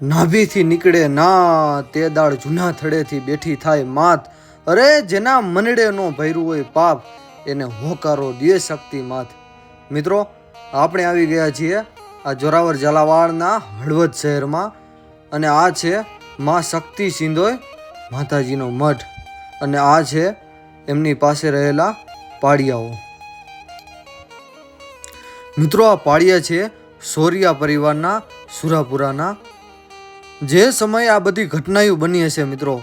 નાભીથી નીકળે ના, તે દાળ જૂના થડેથી બેઠી થાય માત. અરે, જેના મનડે નો ભર્યું હોય પાપ, એને હોકારો દે શક્તિ માત. મિત્રો, આપણે આવી ગયા છીએ આ જોરાવર ઝાલાવાડના હળવદ શહેરમાં, અને આ છે મા શક્તિ સિંધોય માતાજીનો મઠ અને આ છે એમની પાસે રહેલા પાડિયાઓ મિત્રો, આ પાડિયા છે સોરિયા પરિવારના સુરાપુરાના જે સમયે આ બધી ઘટનાઓ બની હશે મિત્રો,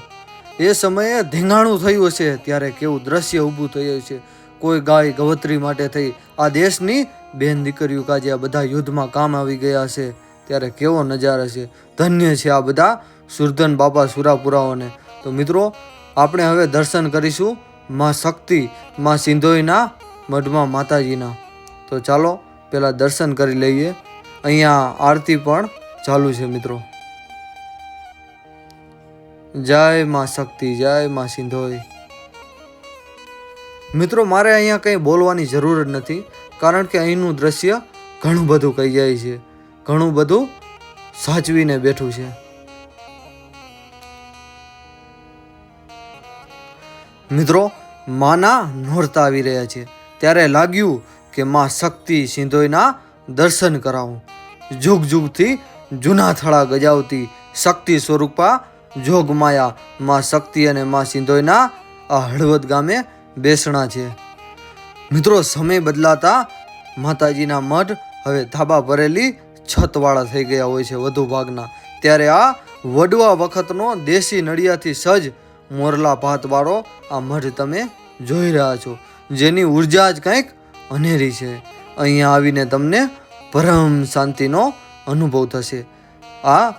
એ સમયે ધીંગાણું થયું હશે ત્યારે કેવું દ્રશ્ય ઊભું થયું છે કોઈ ગાય ગવત્રી માટે થઈ, આ દેશની બેન દીકરીઓ કાજે આ બધા યુદ્ધમાં કામ આવી ગયા હશે, ત્યારે કેવો નજારો છે ધન્ય છે આ બધા સુરધન બાપા સુરાપુરાઓને. તો મિત્રો, આપણે હવે દર્શન કરીશું માં શક્તિ, માં સિંધોઈના મઢમાં માતાજીના. તો ચાલો, પહેલાં દર્શન કરી લઈએ. અહીંયા આરતી પણ ચાલુ છે મિત્રો. જય માં શક્તિ, જય માં સિંધોઈ. મિત્રો, મારે અહીંયા કંઈ બોલવાની જરૂર જ નથી, કારણ કે અહીંનું દ્રશ્ય ઘણું બધું કહી જાય છે, ઘણું બધું સાચવીને બેઠું છે. મિત્રો, માના નોરતા આવી રહ્યા છે, ત્યારે લાગ્યું કે માં શક્તિ સિંધોઈના દર્શન કરાવું. જુગ જુગથી જૂના થળા ગજાવતી શક્તિ સ્વરૂપા જોગમાયા માં શક્તિ અને માં સિંધોઈના આ હળવદ ગામે બેસણા છે. મિત્રો, સમય બદલાતા માતાજીના મઠ હવે ધાબા ભરેલી છતવાળા થઈ ગયા હોય છે વધુ ભાગના. ત્યારે આ વડવા વખતનો દેશી નડિયાથી સજ્જ મોરલા ભાતવાળો આ મઠ તમે જોઈ રહ્યા છો. જેની ઊર્જા જ કંઈક અનેરી છે. અહીંયા આવીને તમને પરમ શાંતિનો અનુભવ થશે. આ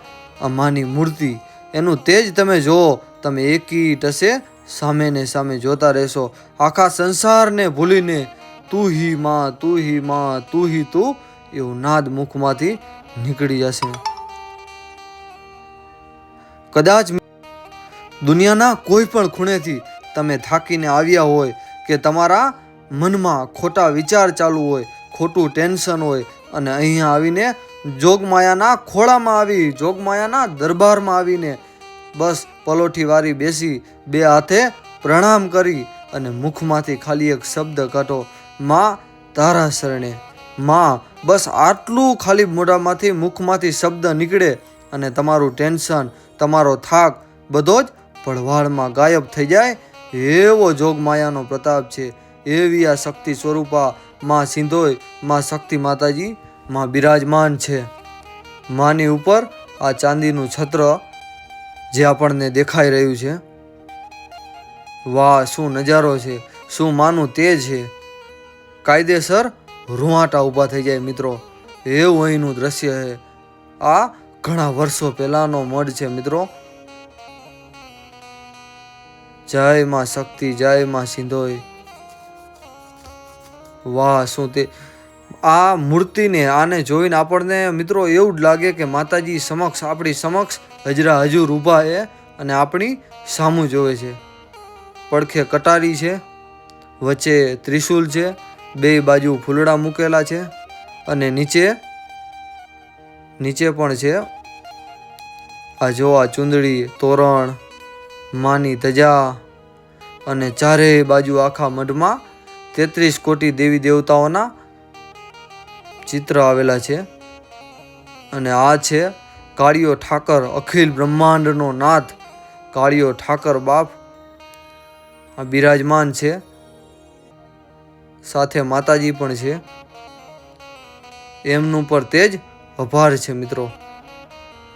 માની મૂર્તિ એનું તેજ તમે જુઓ, તમે એકી ટસે સામે ને સામે જોતા રહેશો. આખા સંસારને ભૂલીને તું હી માં, તું હી માં, તું હી તું એવું નાદ મુખમાંથી નીકળી જશે. કદાચ દુનિયાના કોઈ પણ ખૂણેથી તમે થાકીને આવ્યા હોય કે તમારા મનમાં ખોટા વિચાર ચાલુ હોય, ખોટું ટેન્શન હોય અને અહીંયા આવીને જોગમાયાના ખોળામાં આવી, જોગમાયાના દરબારમાં આવીને બસ પલોઠી વારી બેસી, બે હાથે પ્રણામ કરી અને મુખમાંથી ખાલી એક શબ્દ કાઢો, માં, તારા શરણે, માં. બસ આટલું ખાલી મોઢામાંથી, મુખમાંથી શબ્દ નીકળે અને તમારું ટેન્શન, તમારો થાક બધો જ ભળવાળમાં ગાયબ થઈ જાય. એવો જોગમાયાનો પ્રતાપ છે. એવી આ શક્તિ સ્વરૂપા માં સિંધોય, માં શક્તિ માતાજી માં બિરાજમાન છે. માની ઉપર આ ચાંદીનું છત્ર જે આપણને દેખાઈ રહ્યું છે. વાહ, શું નજારો છે, શું માનું તે છે. કાયદેસર રૂવાટા ઊભા થઈ જાય મિત્રો. એવું અહીંનું દ્રશ્ય છે. આ ઘણા વર્ષો પહેલાનો મઢ છે મિત્રો. જય માં શક્તિ, જય માં સિંધોય વાહ, શું તે આ મૂર્તિને આને જોઈને આપણને મિત્રો એવું જ લાગે કે માતાજી સમક્ષ, આપણી સમક્ષ હજરા હજુર ઊભા છે અને આપણી સામું જોવે છે. પડખે કટારી છે, વચ્ચે ત્રિશુલ છે, બે બાજુ ફૂલડા મૂકેલા છે અને નીચે નીચે પણ છે, આ જો આ ચુંદડી, તોરણ, માની ધજા અને ચારેય બાજુ આખા મઢમાં તેત્રીસ કોટી દેવી દેવતાઓના ચિત્ર આવેલા છે. અને આ છે કાળિયો ઠાકર અખિલ બ્રહ્માંડનો નાથ. કાળિયો ઠાકર બાપ આ બિરાજમાન છે. સાથે માતાજી પણ છે. એમનું પર તેજ અભાર છે મિત્રો.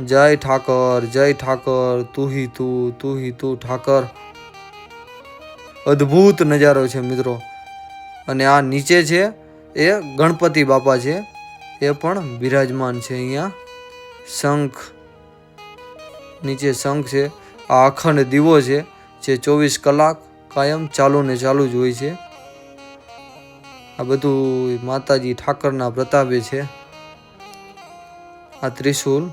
જય ઠાકર જય ઠાકર, તું હી તું તું હી તું ઠાકર. અદ્ભુત નજારો છે મિત્રો. અને આ નીચે છે એ ગણપતિ બાપા છે. એ પણ બિરાજમાન છે અહીંયા. શંખ, નીચે શંખ છે. આ અખંડ દીવો છે જે ચોવીસ કલાક કાયમ ચાલુ ને ચાલુ જ હોય છે. આ બધું માતાજી ઠાકરના પ્રતાપે છે. આ ત્રિશુલ.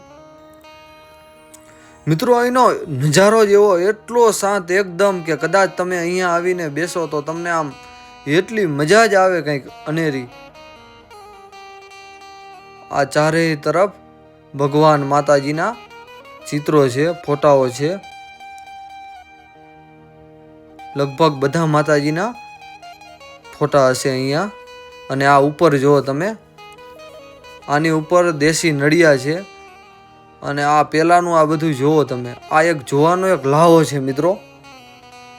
મિત્રો, અહીંનો નજારો જ એવો એટલો શાંત એકદમ કે કદાચ તમે અહીંયા આવીને બેસો તો તમને આમ એટલી મજા જ આવે કંઈક અનેરી. આ ચારેય તરફ ભગવાન માતાજીના ચિત્રો છે, ફોટાઓ છે. લગભગ બધા માતાજીના ફોટા હશે અહીંયા. અને આ ઉપર જુઓ તમે. આની ઉપર દેશી નળિયા છે. અને આ પહેલાંનું આ બધું જુઓ તમે. આ એક જોવાનો એક લાહો છે મિત્રો.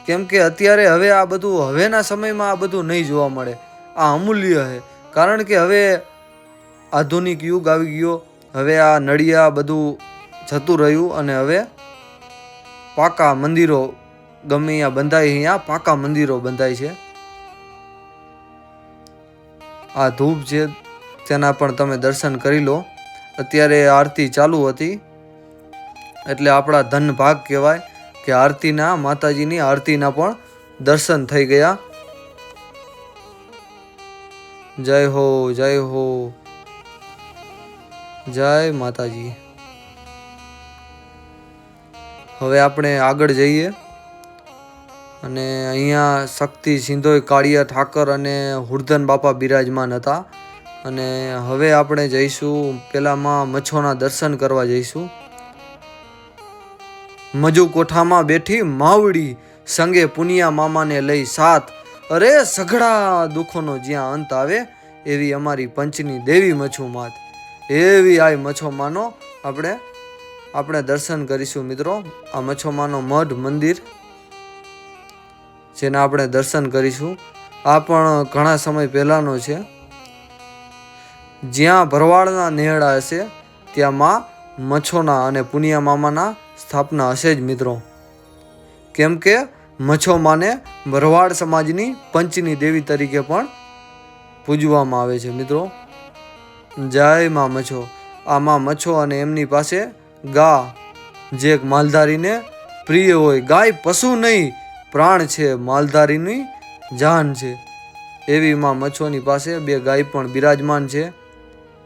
કેમ કે અત્યારે હવે આ બધું હવેના સમયમાં આ બધું નહીં જોવા મળે. આ અમૂલ્ય છે કારણ કે હવે આધુનિક યુગ આવી ગયો. હવે આ નળિયા બધું જતું રહ્યું અને હવે પાકા મંદિરો ગમે અહીંયા બંધાય અહીંયા પાકા મંદિરો બંધાય છે. આ ધૂપ છે, તેના પણ તમે દર્શન કરી લો. અત્યારે આરતી ચાલુ હતી. એટલે આપણા ધન ભાગ કહેવાય. કે આરતીના, માતાજીની આરતીના પણ દર્શન થઈ ગયા. જય હો જય હો. જય માતાજી. હવે આપણે આગળ જઈએ. અને અહીંયા શક્તિ સિંધોય કાળિયા ઠાકર અને હુરધન બાપા બિરાજમાન હતા. અને હવે આપણે જઈશું, પેલામાં મચ્છોના દર્શન કરવા જઈશું. મજુ કોઠામાં બેઠી માવડી સંગે પુનિયા મામાને લઈ સાથ અરે સઘળા દુઃખોનો જ્યાં અંત આવે, એવી અમારી પંચની દેવી મચ્છુ માત. એવી આ મચ્છોમાનો આપણે આપણે દર્શન કરીશું મિત્રો. આ મચ્છોમાનો મઢ મંદિર, જેના આપણે દર્શન કરીશું. આ પણ ઘણા સમય પહેલાંનો છે. જ્યાં ભરવાડના નેહડા હશે, ત્યાં માં મચ્છોના અને પુનિયા મામાના સ્થાપના હશે જ મિત્રો. કેમ કે મચ્છો માને ભરવાડ સમાજની પંચની દેવી તરીકે પણ પૂજવામાં આવે છે મિત્રો. જય માં મચ્છો. આ માં મચ્છો અને એમની પાસે ગા. જે એક માલધારીને પ્રિય હોય. ગાય પશુ નહીં, પ્રાણ છે. માલધારીની જાન છે. એવી માં મચ્છોની પાસે બે ગાય પણ બિરાજમાન છે.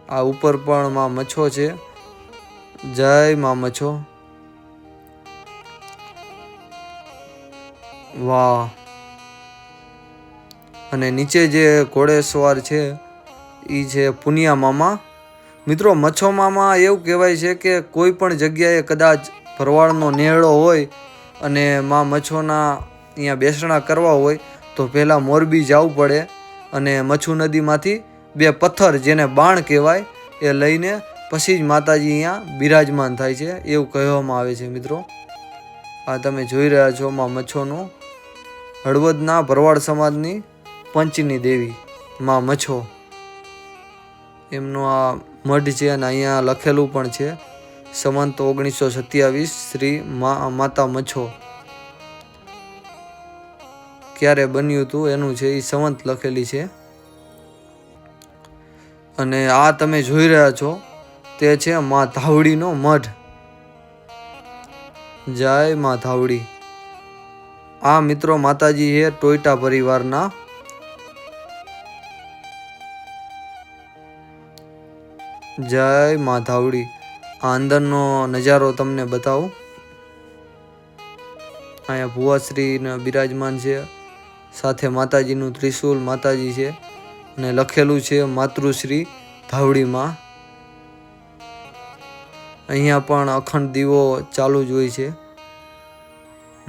આ ઉપર પણ માં મચ્છો છે. જય માં મચ્છો. વાહ. અને નીચે જે ઘોડેસવાર છે એ છે પુનિયા મામા. મિત્રો, મચ્છો મામા એવું કહેવાય છે કે કોઈ પણ જગ્યાએ કદાચ ભરવાડનો નેહળો હોય અને માં મચ્છોના અહીંયા બેસણા કરવા હોય, તો પહેલાં મોરબી જવું પડે અને મચ્છુ નદીમાંથી બે પથ્થર જેને બાણ કહેવાય, એ લઈને પછી જ માતાજી અહીંયા બિરાજમાન થાય છે, એવું કહેવામાં આવે છે મિત્રો. આ તમે જોઈ રહ્યા છો માં મચ્છોનું હળવદના ભરવાડ સમાજની પંચની દેવી, માં મચ્છો. એમનો આ મઢ છે અને અહીંયા લખેલું પણ છે, સંવંત ઓગણીસો સત્યાવીસ શ્રી મા, માતા મચ્છો. ક્યારે બન્યું હતું એનું છે એ સંવંત લખેલી છે. અને આ તમે જોઈ રહ્યા છો, તે છે મા ધાવડીનો મઢ. જય મા ધાવડી. આ મિત્રો માતાજી છે ટોયટા પરિવારના. જય મા ધાવડી આ અંદરનો નજારો તમને બતાવું. અહીંયા ભુવાશ્રી ને બિરાજમાન છે. સાથે માતાજીનું ત્રિશુલ માતાજી છે. અને લખેલું છે માતૃશ્રી ધાવડીમાં. અહીંયા પણ અખંડ દીવો ચાલુ જ હોય છે.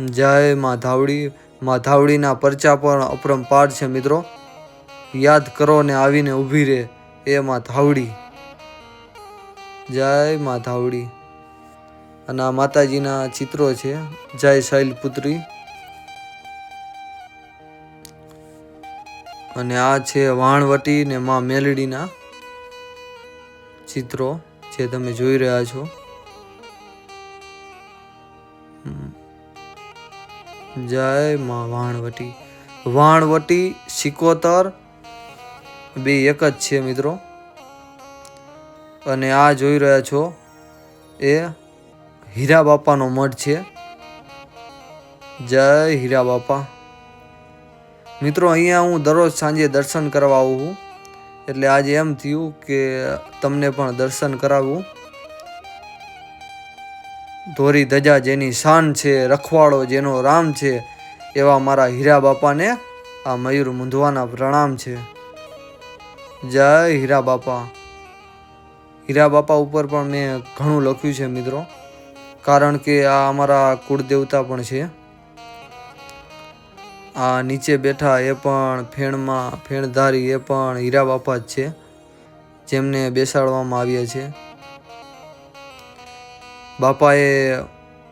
જય માધાવડી. ધાવડી માં ધાવડીના પરચા પણ અપરંપાર છે મિત્રો. યાદ કરો ને આવીને ઊભી રહે એ માધાવડી. જય માધાવડી. અને આ માતાજીના ચિત્રો છે, જય શૈલપુત્રી. અને આ છે વાણવટી ને માં મેલડીના ચિત્રો, જે તમે જોઈ રહ્યા છો. જય માં વાણવટી. વાણવટી સિકોતર. બે એક જ છે મિત્રો. અને આ જોઈ રહ્યા છો, એ હીરા બાપાનો મઠ છે. જય હીરા બાપા. મિત્રો, અહીંયા હું દરરોજ સાંજે દર્શન કરવા આવું છું. એટલે આજે એમ થયું કે તમને પણ દર્શન કરાવવું ધોરી ધજા જેની શાન છે, રખવાડો જેનો રામ છે, એવા મારા હીરા બાપાને આ મયુર મૂંધવાના પ્રણામ છે. જય હીરા બાપા. હીરા બાપા ઉપર પણ મેં ઘણું લખ્યું છે મિત્રો, કારણ કે આ અમારા કુળદેવતા પણ છે. આ નીચે બેઠા એ પણ ફેણમાં, ફેણધારી એ પણ હીરા બાપા જ છે, જેમને બેસાડવામાં આવ્યા છે. બાપાએ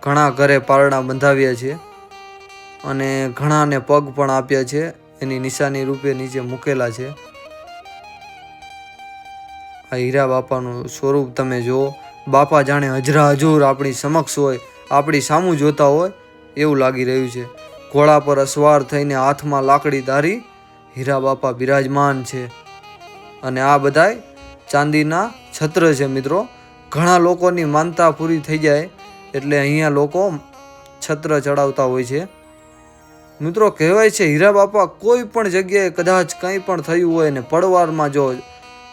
ઘણા ઘરે પારણા બંધાવ્યા છે અને ઘણાને પગ પણ આપ્યા છે. એની નિશાની રૂપે નીચે મૂકેલા છે. આ હીરા બાપાનું સ્વરૂપ તમે જુઓ. બાપા જાણે હજરા હજૂર આપણી સમક્ષ હોય, આપણી સામું જોતા હોય એવું લાગી રહ્યું છે. ઘોડા પર અસવાર થઈને હાથમાં લાકડી ધારી હીરા બાપા બિરાજમાન છે. અને આ બધાય ચાંદીના છત્ર છે મિત્રો. ઘણા લોકોની માનતા પૂરી થઈ જાય એટલે અહીંયા લોકો છત્ર ચડાવતા હોય છે. મિત્રો, કહેવાય છે હીરા બાપા કોઈ પણ જગ્યાએ કદાચ કંઈ પણ થયું હોય ને પડવારમાં જો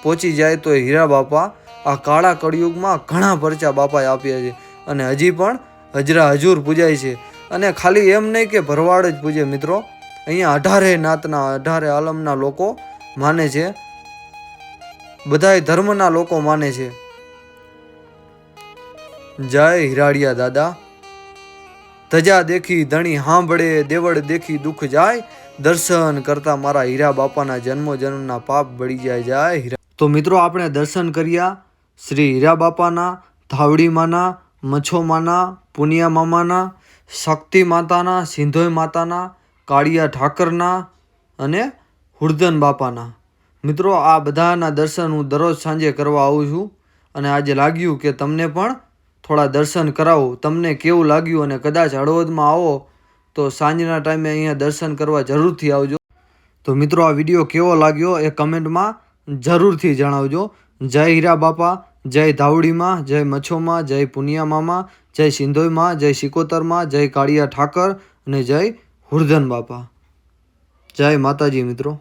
પહોંચી જાય તો હીરા બાપા આ કાળા કળિયુગમાં ઘણા પરચા બાપાએ આપ્યા છે અને હજી પણ હજરા હજુર પૂજાય છે. અને ખાલી એમ નહીં કે ભરવાડ જ પૂજે મિત્રો. અહીંયા અઢારે નાતના, અઢારે આલમના લોકો માને છે. બધાય ધર્મના લોકો માને છે. જય હિરાડિયા દાદા. ધજા દેખી, ધણી હાંભળે દેવડ દેખી દુઃખ જાય. દર્શન કરતા મારા હીરા બાપાના જન્મો જન્મના પાપ બળી જાય. જાય હીરા તો મિત્રો આપણે દર્શન કર્યા. શ્રી હીરા બાપાના, ધાવડી માના, મચ્છો માના, પુનિયા મામાના, શક્તિ માતાના, સિંધોઈ માતાના, કાળિયા ઠાકરના અને હુરધન બાપાના. મિત્રો, આ બધાના દર્શન હું દરરોજ સાંજે કરવા આવું છું. અને આજે લાગ્યું કે તમને પણ થોડા દર્શન કરાવું. તમને કેવું લાગ્યું અને કદાચ હળવદમાં આવો, તો સાંજના ટાઈમે અહીંયા દર્શન કરવા જરૂરથી આવજો. તો મિત્રો, આ વીડિયો કેવો લાગ્યો એ કમેન્ટમાં જરૂરથી જણાવજો. જય હીરા બાપા, જય ધાવડીમાં, જય મચ્છોમાં, જય પુનિયામામાં, જય સિંધોઈમાં, જય સિકોતરમાં, જય કાળિયા ઠાકર અને જય હુરધન બાપા. જય માતાજી મિત્રો.